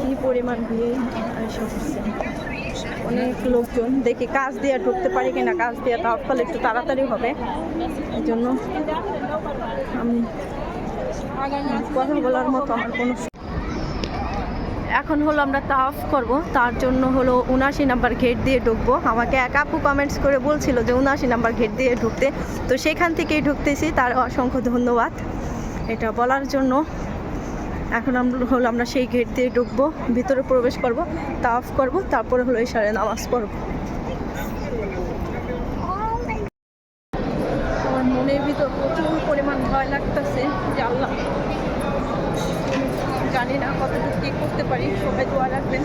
কি পরিমাণ ভিড়? অনেক লোকজন। দেখি কাজ দিয়ে ঢুকতে পারি কিনা, কাজ দিয়ে তাও ফলে একটু তাড়াতাড়ি হবে। এই জন্য আমি কথা বলার মতো আমার কোনো এখন হলো আমরা তাফ করব। তার জন্য হলো উনাশি নাম্বার গেট দিয়ে ঢুকবো। আমাকে এক আপু কমেন্টস করে বলছিল যে উনাশি নাম্বার গেট দিয়ে ঢুকতে। তো সেখান থেকেই ঢুকতেছি। তার অসংখ্য ধন্যবাদ। এটা বলার জন্য এখন আমরা হলো আমরা সেই গেট দিয়ে ঢুকবো, ভিতরে প্রবেশ করব, তাফ করব, তারপরে হলো ইশারে নামাজ পড়ব। আমার মনের ভিতর প্রচুর পরিমাণ ভয় লাগতেছে আল্লাহ। জানি না কতটুকু কী করতে পারি, সবাই দোয়া রাখবেন।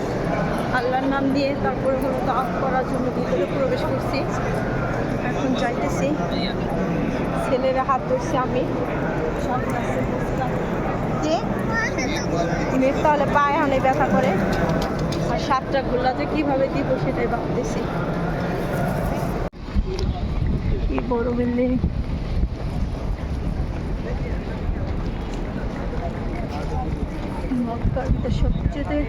আল্লাহর নাম দিয়ে তারপরে হলো তাফ করার জন্য ভিতরে প্রবেশ করছি। এখন যাইতেছি। ছেলেরা হাত ধরছি আমি। তাহলে পায়ে হানে ব্যথা করে। আর সাতটা গোল্লা যে কীভাবে দিব সেটাই ভাবতেছি। কি বড় বিল্ডিং মক্কার সবচেয়ে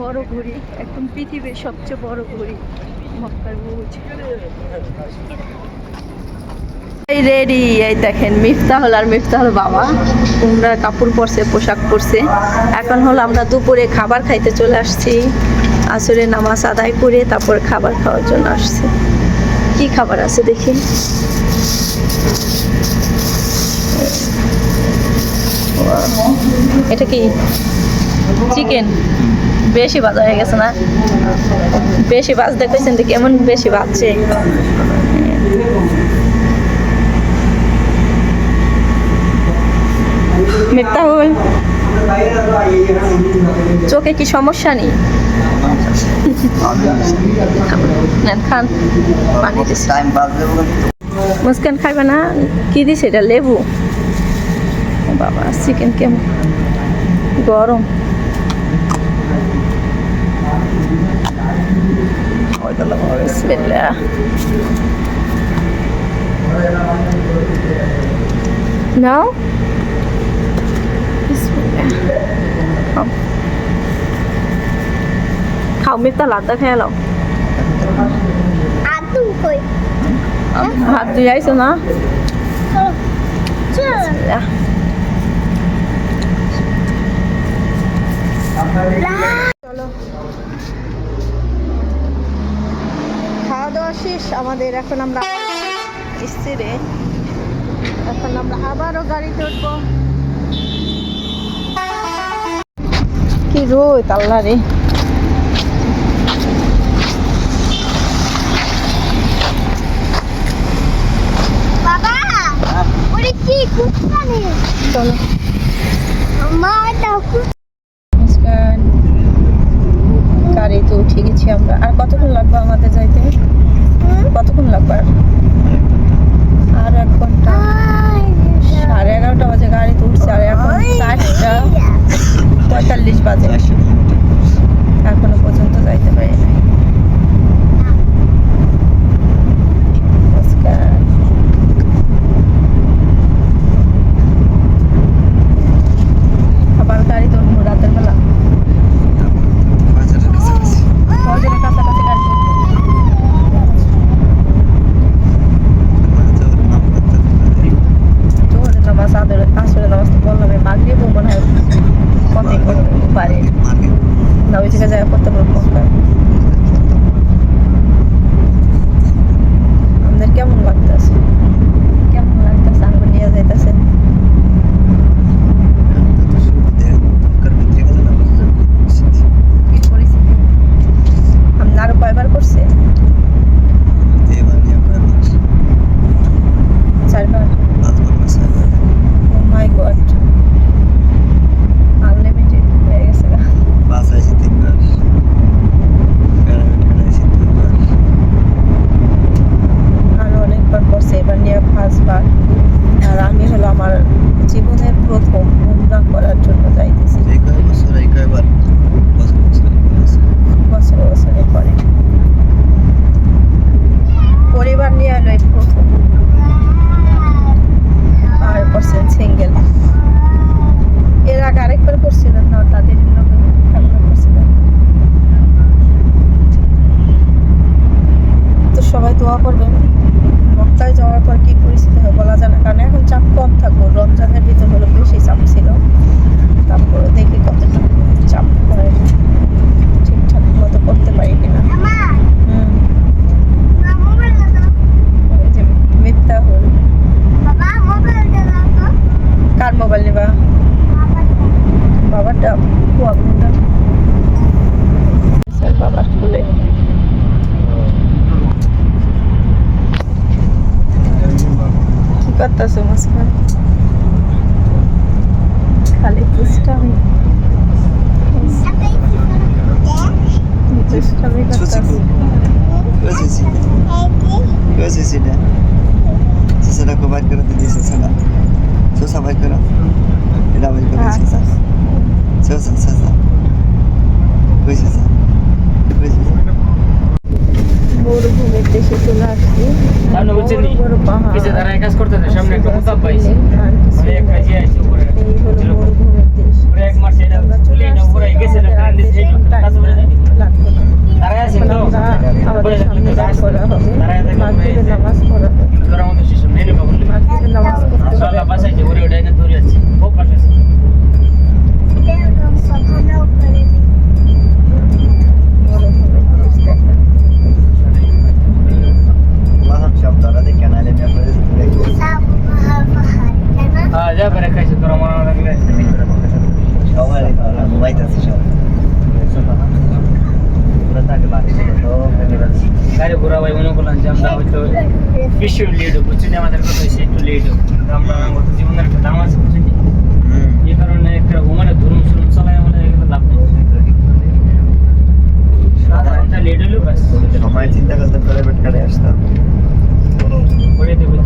বড় ঘড়ি, একদম পৃথিবীর সবচেয়ে বড় ঘড়ি, মক্কার বুঝ এই রেডি, এই দেখেন, মিফতাহল আর মিফতাহল বাবা। তোমরা কাপড় পরছে, পোশাক পরছে। এখন হলো আমরা দুপুরে খাবার খাইতে চলে আসছি। আসরে নামাজ আদায় করে তারপর খাবার খাওয়ার জন্য আসছি। কি খাবার আছে দেখি? এটা কি? চিকেন বেশি ভাজা হয়ে গেছে না? বেশি ভাজ দেখেছেন তো কেমন বেশি মিফতাহুল চোখে কি সমস্যা নেই? খান মুস্কান খাইবে না? কি দিছে এটা? লেবু? বাবা চিকেন কেমন? গরম। Oydalama bismillah. No? Bismillah. Oh. เขาไม่ตลาดตะแค่หรอก Adım koy. Hadi yaysa na. Bismillah. La. খাওয়া শেষ আমাদের এখন আমরা স্থিরে। এখন আমরা আবারও গাড়িতে উঠবো কি রোদ আল্লাহ রে। চলো। গাড়িতে উঠে গেছি আমরা। আর কতক্ষণ লাগবে আমাদের যাইতে? কতক্ষণ লাগবে আর? এক ঘণ্টা ফার্স্টবার আর আমি হলো আমার জীবনের প্রথম উমরা করার জন্য যাইতেছি। বছরে বছরে করে পরিবার নিয়ে হলো এই প্রথম। আর করছেন সিঙ্গেল এর আগে আরেকবার করছিলাম একটা প্রবলেমটা স্যার বাবার খুলে কি করতেছো মাসখান খালি দুষ্টামি দুষ্টামি করতেছো Cosa si dà? Si sarà covarde la tedesca, sarà. Cosa vai però? E la vai però? Ah, sì. Koi susa. মরুভূমির দেশে চলে আসছি সামনে বলছেন নি? বড় বড় পাহাড় পিছে দাঁড়ায় কাজ করতেছে, সামনে একটা মোতাব পাইছে। নেই। কাজে আসছে উপরে। এই হলো। মরুভূমির দেশ উপরে এক মাস এটা চলে না, উপরে গেছে না, বেশি দিছে, কাজ করে। দাঁড়ায় আছেন তো? আমাদের উপরে সামনে নামাজ পড়া হবে দাঁড়ায় নামাজ পড়া হবে ধরার মতো system নেই, নৌকা বললে। মাগরিবের নামাজ পড়তে হবে আল্লাহ বাঁচাইছে, ওরে ওটাই না ধরে যাচ্ছে। খুব পাশে আছে। মরুভূমির দেশ দেখেন। Allah'ım şaplara da kenarı ne yaparız? হ্যাঁ, যা বেড়ে খাইছে, তোরা মনে. Burada tabi bari ছিল তো গাড়ি ঘোরা ভাই মনে করলাম যে আমরা হয়তো বিশ্ব লিড বুঝছেন আমাদের কথা হয়েছে একটু লিড আমরা আমার তো জীবনের একটা দাম আছে বুঝছেন হুম। এই কারণে একটা ওমানে ধরুন শুরুন চালাই আমাদের এগুলো লাভ নেই। লেট হলো ব্যাস। সময় চিন্তা করতে করে বেট কাটে আসতাম করে দেবে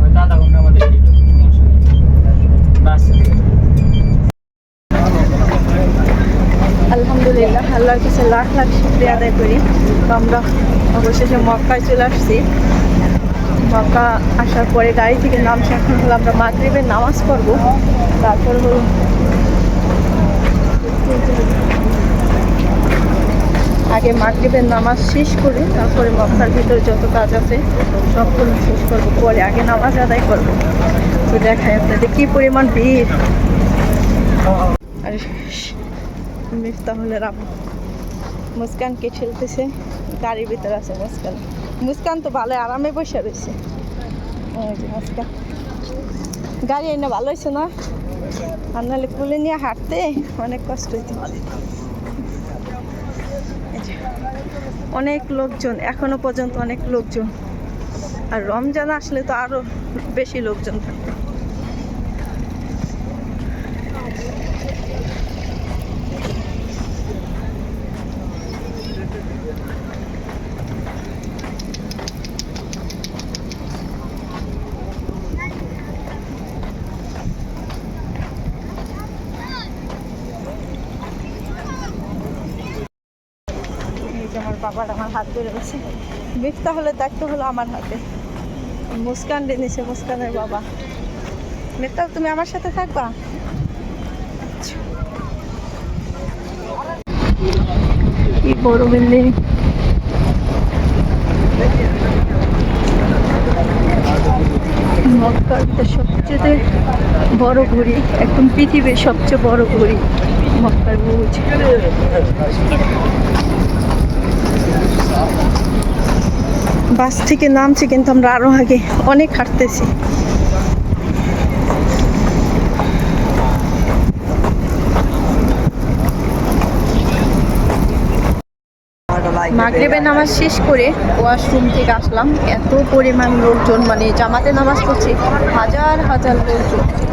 হয়তো আধা ঘণ্টা আমাদের লেট হবে সমস্যা নেই বাস আলহামদুলিল্লাহ আল্লাহর কাছে লাখ লাখ শুক্রিয়া আদায় করি। তো আমরা অবশেষে মক্কায় চলে আসছি। মক্কা আসার পরে গাড়ি থেকে নামছি। এখন হলো আমরা মাগরিবের নামাজ পড়ব। তারপর হলো আগে মাগরিবের নামাজ শেষ করে। তারপরে মক্কার ভিতরে যত কাজ আছে সবগুলো শেষ করব। পরে আগে নামাজ আদায় করব। তো দেখাই আপনাদের কী পরিমাণ ভিড়। আর মিফতাহুলের আব্বু মুস্কানকে ঠেলতেছে গাড়ির ভিতরে আছে মুস্কান। মুস্কান তো ভালো আরামে বসে রয়েছে। মুস্কান। গাড়ি এনে ভালো হয়েছে না? আর নাহলে কুলে নিয়ে হাঁটতে অনেক কষ্ট হইতো। অনেক লোকজন, এখনও পর্যন্ত অনেক লোকজন। আর রমজান আসলে তো আরও বেশি লোকজন থাকবে এই যে আমার বাবার আমার হাত ধরে গেছে মিফতা হলে দায়িত্ব হলো আমার হাতে। মুস্কান নিছে, মুস্কানের বাবা। মিফতা তুমি আমার সাথে থাকবা? কি বড় বিল্ডিং মক্কার সবচেয়ে বড় ঘড়ি, একদম পৃথিবীর সবচেয়ে বড় ঘড়ি, মক্কার বুঝ বাস থেকে নামছি কিন্তু আমরা আরও আগে অনেক হাঁটতেছি। মাগরিবের নামাজ শেষ করে ওয়াশরুম থেকে আসলাম। এত পরিমাণ লোকজন মানে জামাতে নামাজ পড়ছি হাজার হাজার লোকজন।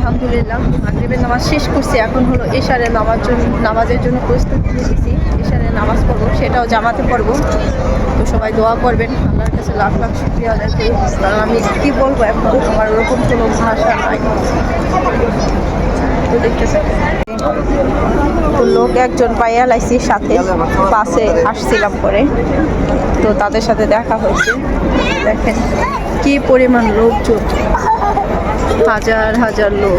আলহামদুলিল্লাহ, মাগরিবের নামাজ শেষ করছি। এখন হলো এশারে নামাজ জন্য নামাজের জন্য প্রস্তুতি নিয়েছি এশারে নামাজ পড়ব, সেটাও জামাতে পড়ব। তো সবাই দোয়া করবেন। আল্লাহর কাছে লাখ লাখ শুক্রিয়া আদায় করি। কারণ আমি কী বলব এখন? আমার ওরকম কোনো ভাষা নাই। তো তো লোক একজন পাইয়া লাইছি সাথে। বাসে আসছিলাম পরে। তো তাদের সাথে দেখা হয়েছে। দেখেন কি পরিমাণ লোকজন। হাজার হাজার লোক।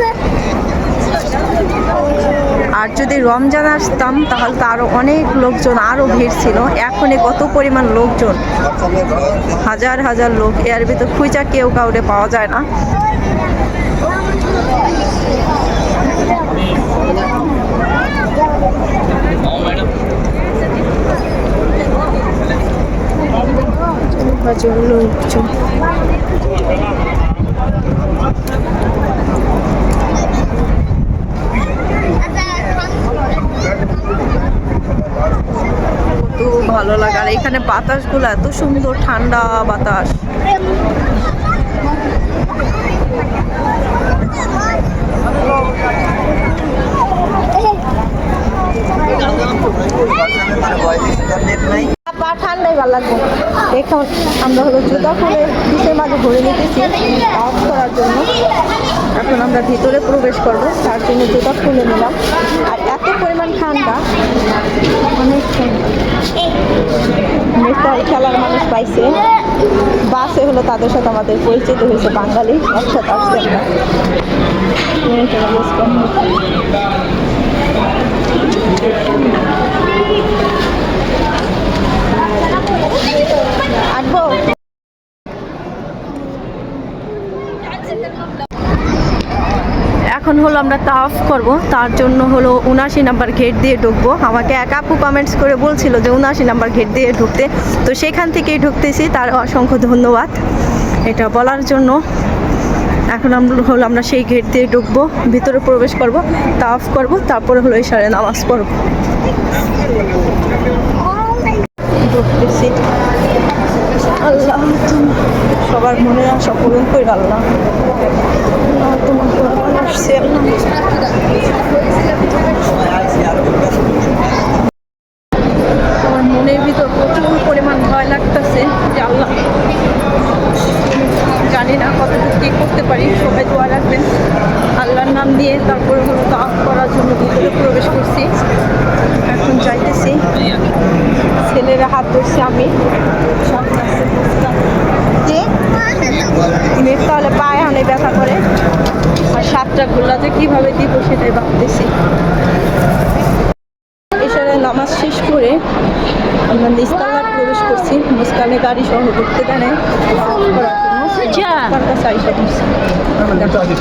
আর যদি রমজান আসতাম, তাহলে তো আরও অনেক লোকজন আরও ভিড় ছিল। এখনই কত পরিমাণ লোকজন? হাজার হাজার লোক। এর ভিতর খুঁজা কেউ কাউরে পাওয়া যায় না। লোকজন। এখানে বাতাসগুলো এত সুন্দর, ঠান্ডা বাতাস। আমরা খুলে মাঝে নিতেছি অফ জন্য। এখন আমরা ভিতরে প্রবেশ করব, তার জন্য জুতা খুলে নিলাম। আর এত পরিমাণ ঠান্ডা, অনেক মেটাল খেলার মানুষ পাইছে। বাসে হলো তাদের সাথে আমাদের পরিচিত হয়েছে বাঙালি একসাথে আসছে আমরা এখন হলো আমরা তা অফ করব। তার জন্য হলো উনাশি নাম্বার গেট দিয়ে ঢুকবো। আমাকে এক আপু কমেন্টস করে বলছিল যে উনাশি নাম্বার গেট দিয়ে ঢুকতে। তো সেখান থেকেই ঢুকতেছি। তার অসংখ্য ধন্যবাদ। এটা বলার জন্য এখন আমরা হলো আমরা সেই গেট দিয়ে ঢুকবো, ভিতরে প্রবেশ করব তা অফ করব, তারপরে হলো ইশারে নামাজ পড়ব। ঢুকতেছি। আল্লাহ। সবার মনে আশা পূরণ করে আল্লাহ। আসছে। আমার মনের ভিতর প্রচুর পরিমাণ ভয় লাগতেছে যে আল্লাহ। জানি না কতটুকু কী করতে পারি, সবাই দোয়া রাখবেন। আল্লাহর নাম দিয়ে তারপরে হলো তাফ করার জন্য ভিতরে প্রবেশ করছি। এখন যাইতেছি ছেলেরা হাত ধরছে আমি যে মেয়ের তাহলে পায়ে হানে ব্যথা করে গোল্লা যে কীভাবে দিব সেটাই ভাবতেছি। এছাড়া নামাজ শেষ করে আমরা নিস্তালা প্রবেশ করছি। মুসকানে গাড়ি সহ ঢুকতে জানে। করার জন্য